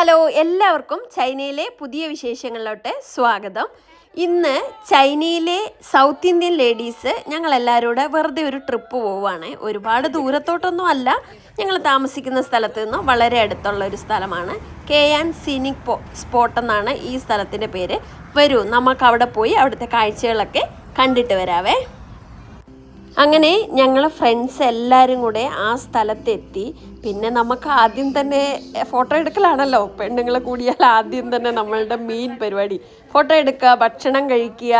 Hello എല്ലാവർക്കും ചൈനയിലെ പുതിയ വിശേഷങ്ങളിലോട്ട് സ്വാഗതം. ഇന്ന് ചൈനയിലെ സൗത്ത് ഇന്ത്യൻ ലേഡീസ് ഞങ്ങൾ എല്ലാവരും വെറുതെ ഒരു ട്രിപ്പ് പോവുകയാണ്. ഒരുപാട് ദൂരത്തോട്ടൊന്നും അല്ല. ഞങ്ങൾ താമസിക്കുന്ന സ്ഥലത്ത് നിന്ന് വളരെ അടുത്തുള്ള ഒരു സ്ഥലമാണ്. കെ ആൻ സീനിക് പോ സ്പോട്ട് എന്നാണ് ഈ സ്ഥലത്തിന്റെ പേര്. വരൂ നമുക്ക് അവിടെ പോയി അവിടുത്തെ കാഴ്ചകളൊക്കെ കണ്ടിട്ട് വരാവേ. അങ്ങനെ ഞങ്ങൾ ഫ്രണ്ട്സ് എല്ലാവരും കൂടെ ആ സ്ഥലത്തെത്തി. പിന്നെ നമുക്ക് ആദ്യം തന്നെ ഫോട്ടോ എടുക്കലാണല്ലോ. പെണ്ണുങ്ങൾ കൂടിയാൽ ആദ്യം തന്നെ നമ്മളുടെ മെയിൻ പരിപാടി. ഫോട്ടോ എടുക്കുക ഭക്ഷണം കഴിക്കുക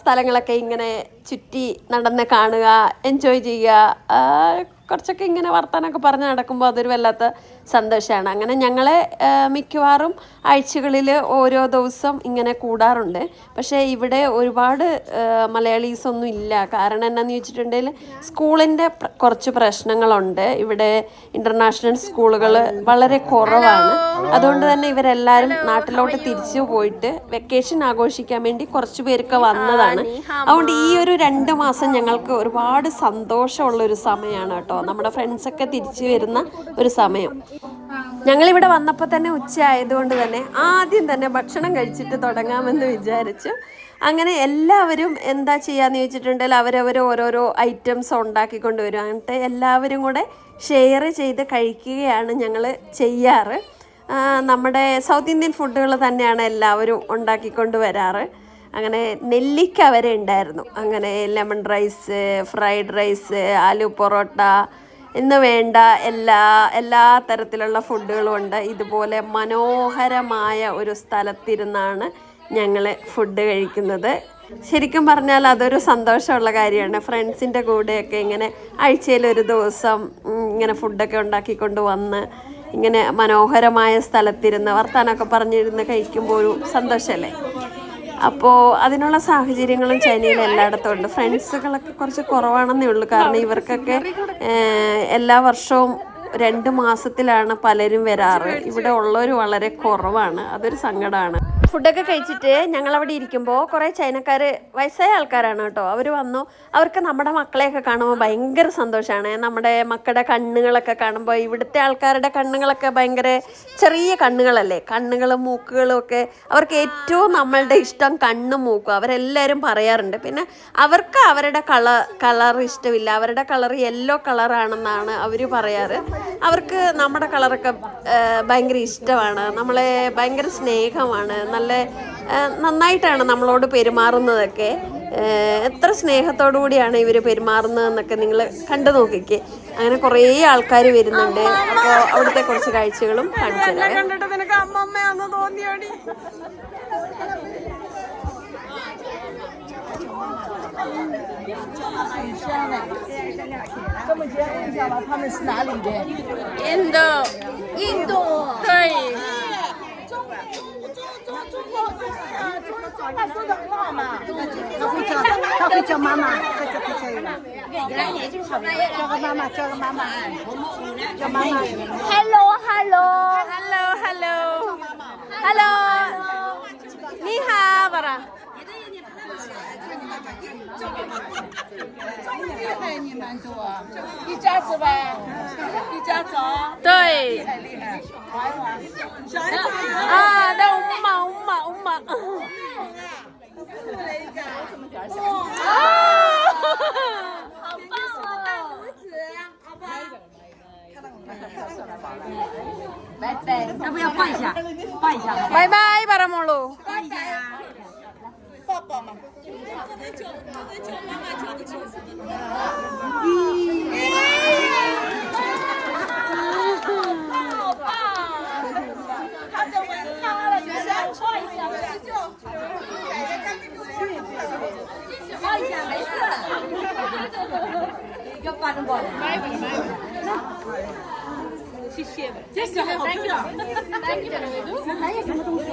സ്ഥലങ്ങളൊക്കെ ഇങ്ങനെ ചുറ്റി നടന്ന് കാണുക എൻജോയ് ചെയ്യുക കുറച്ചൊക്കെ ഇങ്ങനെ വർത്താനമൊക്കെ പറഞ്ഞ് നടക്കുമ്പോൾ അതൊരു വല്ലാത്ത സന്തോഷമാണ്. അങ്ങനെ ഞങ്ങളെ മിക്കവാറും ആഴ്ചകളിൽ ഓരോ ദിവസം ഇങ്ങനെ കൂടാറുണ്ട്. പക്ഷേ ഇവിടെ ഒരുപാട് മലയാളീസ് ഒന്നും ഇല്ല. കാരണം എന്നാന്ന് ചോദിച്ചിട്ടുണ്ടെങ്കിൽ സ്കൂളിന്റെ കുറച്ച് പ്രശ്നങ്ങളുണ്ട്. ഇവിടെ ഇന്റർനാഷണൽ സ്കൂളുകൾ വളരെ കുറവാണ്. അതുകൊണ്ട് തന്നെ ഇവരെല്ലാവരും നാട്ടിലോട്ട് തിരിച്ചു പോയിട്ട് വെക്കേഷൻ ആഘോഷിക്കാൻ വേണ്ടി കുറച്ച് പേരൊക്കെ വന്നതാണ്. അതുകൊണ്ട് ഈ ഒരു രണ്ട് മാസം ഞങ്ങൾക്ക് ഒരുപാട് സന്തോഷമുള്ളൊരു സമയമാണ് കേട്ടോ. നമ്മുടെ ഫ്രണ്ട്സൊക്കെ തിരിച്ചു വരുന്ന ഒരു സമയം. ഞങ്ങളിവിടെ വന്നപ്പോൾ തന്നെ ഉച്ച ആയതുകൊണ്ട് തന്നെ ആദ്യം തന്നെ ഭക്ഷണം കഴിച്ചിട്ട് തുടങ്ങാമെന്ന് വിചാരിച്ചു. അങ്ങനെ എല്ലാവരും എന്താ ചെയ്യാന്ന് ചോദിച്ചിട്ടുണ്ടെങ്കിൽ അവരവർ ഓരോരോ ഐറ്റംസ് ഉണ്ടാക്കിക്കൊണ്ട് വരും അങ്ങനത്തെ എല്ലാവരും കൂടെ ഷെയർ ചെയ്ത് കഴിക്കുകയാണ് ഞങ്ങൾ ചെയ്യാറ്. നമ്മുടെ സൗത്ത് ഇന്ത്യൻ ഫുഡുകൾ തന്നെയാണ് എല്ലാവരും ഉണ്ടാക്കിക്കൊണ്ട് വരാറ് അങ്ങനെ നെല്ലിക്ക വരെ ഉണ്ടായിരുന്നു. അങ്ങനെ lemon rice fried rice aloo parotta എന്ന് വേണ്ട എല്ലാ എല്ലാ തരത്തിലുള്ള ഫുഡുകളും ഉണ്ട്. ഇതുപോലെ മനോഹരമായ ഒരു സ്ഥലത്തിരുന്നാണ് ഞങ്ങൾ ഫുഡ് കഴിക്കുന്നത്. ശരിക്കും പറഞ്ഞാൽ അതൊരു സന്തോഷമുള്ള കാര്യമാണ്. ഫ്രണ്ട്സിന്റെ കൂടെയൊക്കെ ഇങ്ങനെ ആഴ്ചയിൽ ഒരു ദിവസം ഇങ്ങനെ ഫുഡൊക്കെ ഉണ്ടാക്കിക്കൊണ്ട് വന്ന് ഇങ്ങനെ മനോഹരമായ സ്ഥലത്തിരുന്ന് വർത്താനമൊക്കെ പറഞ്ഞിരുന്ന് കഴിക്കുമ്പോൾ ഒരു സന്തോഷമല്ലേ? അപ്പോൾ അതിനുള്ള സാഹചര്യങ്ങളും ചൈനയിൽ എല്ലായിടത്തും ഉണ്ട്. ഫ്രണ്ട്സുകളൊക്കെ കുറച്ച് കുറവാണെന്നേ ഉള്ളൂ. കാരണം ഇവർക്കൊക്കെ എല്ലാ വർഷവും രണ്ട് മാസത്തിലാണ് പലരും വരാറ്. ഇവിടെ ഉള്ളവർ വളരെ കുറവാണ്. അതൊരു സങ്കടമാണ് ഫുഡൊക്കെ കഴിച്ചിട്ട് ഞങ്ങൾ അവിടെ ഇരിക്കുമ്പോൾ കുറേ ചൈനക്കാർ വയസ്സായ ആൾക്കാരാണ് കേട്ടോ. അവർ വന്നു. അവർക്ക് നമ്മുടെ മക്കളെയൊക്കെ കാണുമ്പോൾ ഭയങ്കര സന്തോഷമാണ് നമ്മുടെ മക്കളുടെ കണ്ണുകളൊക്കെ കാണുമ്പോൾ ഇവിടുത്തെ ആൾക്കാരുടെ കണ്ണുകളൊക്കെ ഭയങ്കര ചെറിയ കണ്ണുകളല്ലേ? കണ്ണുകളും മൂക്കുകളും ഒക്കെ അവർക്ക് ഏറ്റവും നമ്മളുടെ ഇഷ്ടം കണ്ണും മൂക്കും. അവരെല്ലാവരും പറയാറുണ്ട്. പിന്നെ അവർക്ക് അവരുടെ കളർ കളർ ഇഷ്ടമില്ല. അവരുടെ കളർ യെല്ലോ കളറാണെന്നാണ് അവർ പറയാറ്. അവർക്ക് നമ്മുടെ കളറൊക്കെ ഭയങ്കര ഇഷ്ടമാണ്. നമ്മളെ ഭയങ്കര സ്നേഹമാണ്. നല്ല നന്നായിട്ടാണ് നമ്മളോട് പെരുമാറുന്നതൊക്കെ. എത്ര സ്നേഹത്തോടു കൂടിയാണ് ഇവർ പെരുമാറുന്നതെന്നൊക്കെ നിങ്ങൾ കണ്ടു നോക്കിക്കേ. അങ്ങനെ കുറേ ആൾക്കാർ വരുന്നുണ്ട്. അപ്പോൾ അവിടുത്തെ കുറച്ച് കാഴ്ചകളും കാണിച്ചു തരാം. 这么接问一下吧，他们是哪里的？印度，印度，对。他说的很好嘛。他会叫，他会叫妈妈，这就可以叫。叫个妈妈，叫个妈妈，叫妈妈。Hello Hello Hello Hello Hello 厉害你们都，一家子呗，一家子。对。厉害厉害，玩玩。啊，那我们忙我们忙，啊！好棒哦，大拇指，好吧。拜拜，要不要换一下？换一下，拜拜，巴拉莫罗。宝吗？不能叫，不能叫妈妈叫的名字。好棒，好棒！他怎么看了？你先错一下，不能叫。好一下，没事。要八种宝。买吧，买吧。谢谢，这是还好吃啊！还有什么东西？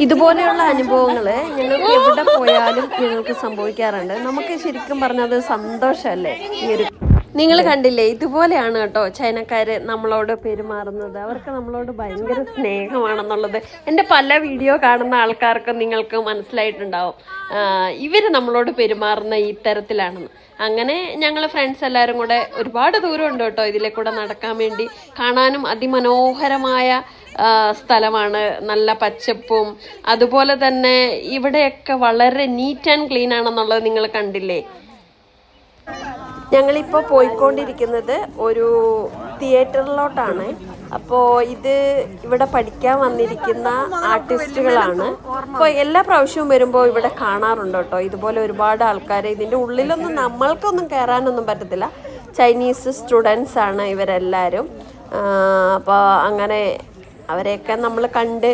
ഇതുപോലെയുള്ള അനുഭവങ്ങൾ ഞങ്ങൾക്ക് എവിടെ പോയാലും ഞങ്ങൾക്ക് സംഭവിക്കാറുണ്ട്. നമുക്ക് ശരിക്കും പറഞ്ഞത് സന്തോഷമല്ലേ ഈ ഒരു നിങ്ങൾ കണ്ടില്ലേ? ഇതുപോലെയാണ് കേട്ടോ ചൈനക്കാര് നമ്മളോട് പെരുമാറുന്നത്. അവർക്ക് നമ്മളോട് ഭയങ്കര സ്നേഹമാണെന്നുള്ളത്. എന്റെ പല വീഡിയോ കാണുന്ന ആൾക്കാർക്ക് നിങ്ങൾക്ക് മനസ്സിലായിട്ടുണ്ടാവും. ഇവർ ഇവർ നമ്മളോട് പെരുമാറുന്ന ഈ തരത്തിലാണെന്ന്. അങ്ങനെ ഞങ്ങൾ ഫ്രണ്ട്സ് എല്ലാവരും കൂടെ ഒരുപാട് ദൂരമുണ്ട് കേട്ടോ ഇതിലെ കൂടെ നടക്കാൻ വേണ്ടി. കാണാനും അതിമനോഹരമായ സ്ഥലമാണ്. നല്ല പച്ചപ്പും അതുപോലെ തന്നെ ഇവിടെയൊക്കെ വളരെ നീറ്റ് ആൻഡ് ക്ലീൻ ആണെന്നുള്ളത് നിങ്ങൾ കണ്ടില്ലേ? ഞങ്ങളിപ്പോൾ പോയിക്കൊണ്ടിരിക്കുന്നത് ഒരു തിയേറ്ററിലോട്ടാണ്. അപ്പോൾ ഇത് ഇവിടെ പഠിക്കാൻ വന്നിരിക്കുന്ന ആർട്ടിസ്റ്റുകളാണ്. അപ്പോൾ എല്ലാ പ്രാവശ്യവും വരുമ്പോൾ ഇവിടെ കാണാറുണ്ട് കേട്ടോ. ഇതുപോലെ ഒരുപാട് ആൾക്കാർ ഇതിന്റെ ഉള്ളിലൊന്നും നമ്മൾക്കൊന്നും കയറാനൊന്നും പറ്റത്തില്ല. ചൈനീസ് സ്റ്റുഡൻസ് ആണ് ഇവരെല്ലാവരും അപ്പോൾ അങ്ങനെ അവരെയൊക്കെ നമ്മൾ കണ്ട്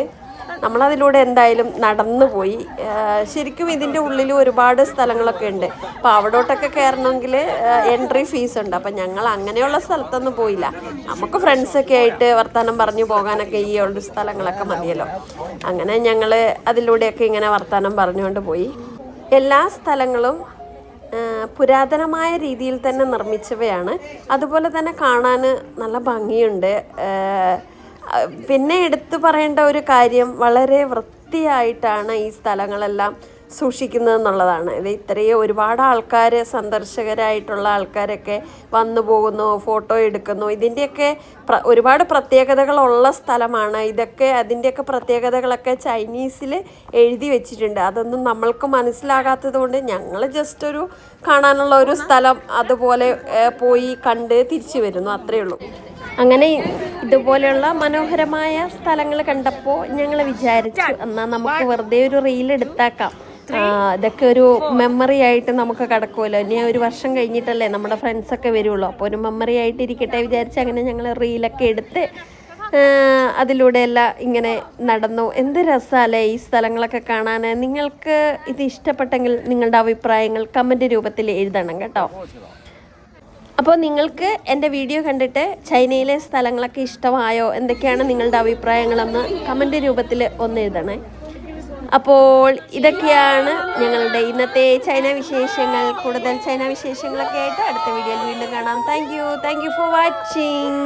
നമ്മളതിലൂടെ എന്തായാലും നടന്നു പോയി. ശരിക്കും ഇതിന്റെ ഉള്ളിൽ ഒരുപാട് സ്ഥലങ്ങളൊക്കെ ഉണ്ട്. അപ്പോൾ അവിടോട്ടൊക്കെ കയറണമെങ്കിൽ എൻട്രി ഫീസ് ഉണ്ട്. അപ്പം ഞങ്ങൾ അങ്ങനെയുള്ള സ്ഥലത്തൊന്നും പോയില്ല. നമുക്ക് ഫ്രണ്ട്സൊക്കെ ആയിട്ട് വർത്തമാനം പറഞ്ഞു പോകാനൊക്കെ ഈ ഉള്ള സ്ഥലങ്ങളൊക്കെ മതിയല്ലോ. അങ്ങനെ ഞങ്ങൾ അതിലൂടെയൊക്കെ ഇങ്ങനെ വർത്തമാനം പറഞ്ഞുകൊണ്ട് പോയി. എല്ലാ സ്ഥലങ്ങളും പുരാതനമായ രീതിയിൽ തന്നെ നിർമ്മിച്ചവയാണ്. അതുപോലെ തന്നെ കാണാൻ നല്ല ഭംഗിയുണ്ട്. പിന്നെ എടുത്തു പറയേണ്ട ഒരു കാര്യം വളരെ വൃത്തിയായിട്ടാണ് ഈ സ്ഥലങ്ങളെല്ലാം സൂക്ഷിക്കുന്നത് എന്നുള്ളതാണ് ഇത് ഇത്രയും ഒരുപാട് ആൾക്കാർ സന്ദർശകരായിട്ടുള്ള ആൾക്കാരൊക്കെ വന്നു പോകുന്നു ഫോട്ടോ എടുക്കുന്നു. ഇതിന്റെയൊക്കെ പ്ര ഒരുപാട് പ്രത്യേകതകളുള്ള സ്ഥലമാണ്. ഇതൊക്കെ അതിന്റെയൊക്കെ പ്രത്യേകതകളൊക്കെ ചൈനീസിൽ എഴുതി വെച്ചിട്ടുണ്ട്. അതൊന്നും നമ്മൾക്ക് മനസ്സിലാകാത്തത് കൊണ്ട് ഞങ്ങൾ ജസ്റ്റ് ഒരു കാണാനുള്ള ഒരു സ്ഥലം അതുപോലെ പോയി കണ്ട് തിരിച്ചു വരുന്നു. അത്രയേ ഉള്ളൂ. അങ്ങനെ ഇതുപോലെയുള്ള മനോഹരമായ സ്ഥലങ്ങൾ കണ്ടപ്പോൾ ഞങ്ങൾ വിചാരിച്ചു എന്നാൽ നമുക്ക് വെറുതെ ഒരു റീൽ എടുത്താക്കാം. ഇതൊക്കെ ഒരു മെമ്മറി ആയിട്ട് നമുക്ക് കിടക്കുമല്ലോ ഇനി ഒരു വർഷം കഴിഞ്ഞിട്ടല്ലേ നമ്മുടെ ഫ്രണ്ട്സൊക്കെ വരുള്ളൂ. അപ്പോൾ ഒരു മെമ്മറി ആയിട്ട് ഇരിക്കട്ടെ വിചാരിച്ച് അങ്ങനെ ഞങ്ങൾ റീലൊക്കെ എടുത്ത് അതിലൂടെ എല്ലാം ഇങ്ങനെ നടന്നു. എന്ത് രസമല്ലേ ഈ സ്ഥലങ്ങളൊക്കെ കാണാൻ. നിങ്ങൾക്ക് ഇത് ഇഷ്ടപ്പെട്ടെങ്കിൽ നിങ്ങളുടെ അഭിപ്രായങ്ങൾ കമന്റ് രൂപത്തിൽ എഴുതണം കേട്ടോ. അപ്പോൾ നിങ്ങൾക്ക് എന്റെ വീഡിയോ കണ്ടിട്ട് ചൈനയിലെ സ്ഥലങ്ങളൊക്കെ ഇഷ്ടമായോ? എന്തൊക്കെയാണ് നിങ്ങളുടെ അഭിപ്രായങ്ങളെന്ന് കമന്റ് രൂപത്തിൽ ഒന്ന് എഴുതണേ. അപ്പോൾ ഇതൊക്കെയാണ് ഞങ്ങളുടെ ഇന്നത്തെ ചൈന വിശേഷങ്ങൾ. കൂടുതൽ ചൈന വിശേഷങ്ങളൊക്കെ ആയിട്ട് അടുത്ത വീഡിയോയിൽ വീണ്ടും കാണാം. Thank you thank you for watching